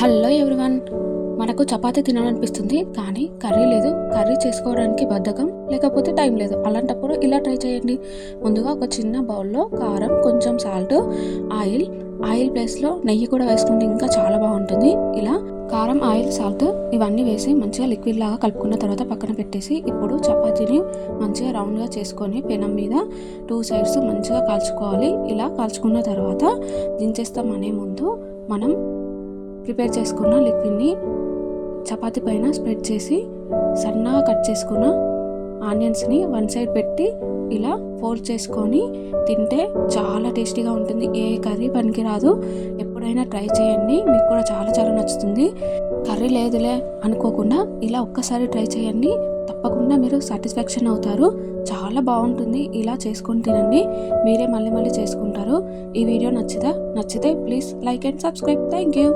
Hello everyone మనకు చపాతీ తినాలనిపిస్తుంది కానీ కర్రీ లేదు. కర్రీ చేసుకోవడానికి బద్ధకం లేకపోతే టైం లేదు. అలాంటప్పుడు ఇలా ట్రై చేయండి. ముందుగా ఒక చిన్న బౌల్లో కారం కొంచెం సాల్ట్ ఆయిల్. ఆయిల్ ప్లేస్లో నెయ్యి కూడా వేసుకుంటే ఇంకా చాలా బాగుంటుంది. ఇలా కారం ఆయిల్ సాల్ట్ ఇవన్నీ వేసి మంచిగా లిక్విడ్ లాగా కలుపుకున్న తర్వాత పక్కన పెట్టేసి ఇప్పుడు చపాతీని మంచిగా రౌండ్గా చేసుకొని పెనం మీద టూ సైడ్స్ మంచిగా కాల్చుకోవాలి. ఇలా కాల్చుకున్న తర్వాత దించేస్తాం అనే ముందు మనం ప్రిపేర్ చేసుకున్న లిక్విడ్ని చపాతి పైన స్ప్రెడ్ చేసి సన్నగా కట్ చేసుకున్న ఆనియన్స్ని వన్ సైడ్ పెట్టి ఇలా ఫోల్డ్ చేసుకొని తింటే చాలా టేస్టీగా ఉంటుంది. ఏ కర్రీ పనికి రాదు. ఎప్పుడైనా ట్రై చేయండి. మీకు కూడా చాలా చాలా నచ్చుతుంది. కర్రీ లేదులే అనుకోకుండా ఇలా ఒక్కసారి ట్రై చేయండి. తప్పకుండా మీరు సాటిస్ఫాక్షన్ అవుతారు. చాలా బాగుంటుంది. ఇలా చేసుకొని తినండి. మీరే మళ్ళీ మళ్ళీ చేసుకుంటారు. ఈ వీడియో నచ్చితే నచ్చితే please like and subscribe. Thank you.